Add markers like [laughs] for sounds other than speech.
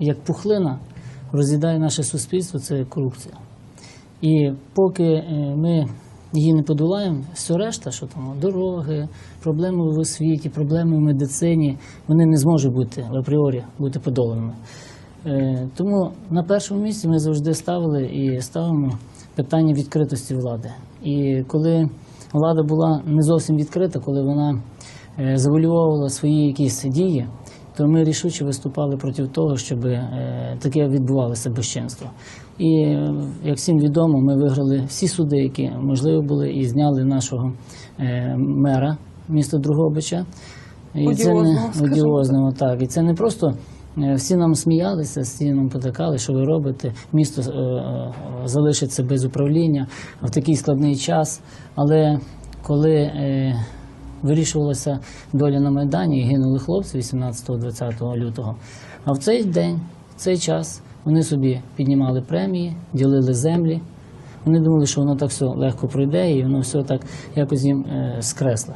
як пухлина роз'їдає наше суспільство, це корупція. І поки е, ми її не подолаємо, все решта, що там дороги, проблеми в освіті, проблеми в медицині, вони не зможуть бути апріорі бути подоланими. Е, Тому на першому місці ми завжди ставили і ставимо питання відкритості влади. І коли влада була не зовсім відкрита, коли вона е, завуалювала свої якісь дії, то ми рішуче виступали проти того, щоб е, таке відбувалося безчинство. І е, як всім відомо, ми виграли всі суди, які можливо були, і зняли нашого е, мера міста Другобича. І це не Одіозного, [laughs] так. І це не просто всі нам сміялися, всі нам потакали, що ви робите. Місто е, залишиться без управління в такий складний час. Але коли е, вирішувалася доля на Майдані і гинули хлопці 18-20 лютого, а в цей день, в цей час вони собі піднімали премії, ділили землі. Вони думали, що воно так все легко пройде, і воно все так якось їм е, скресле.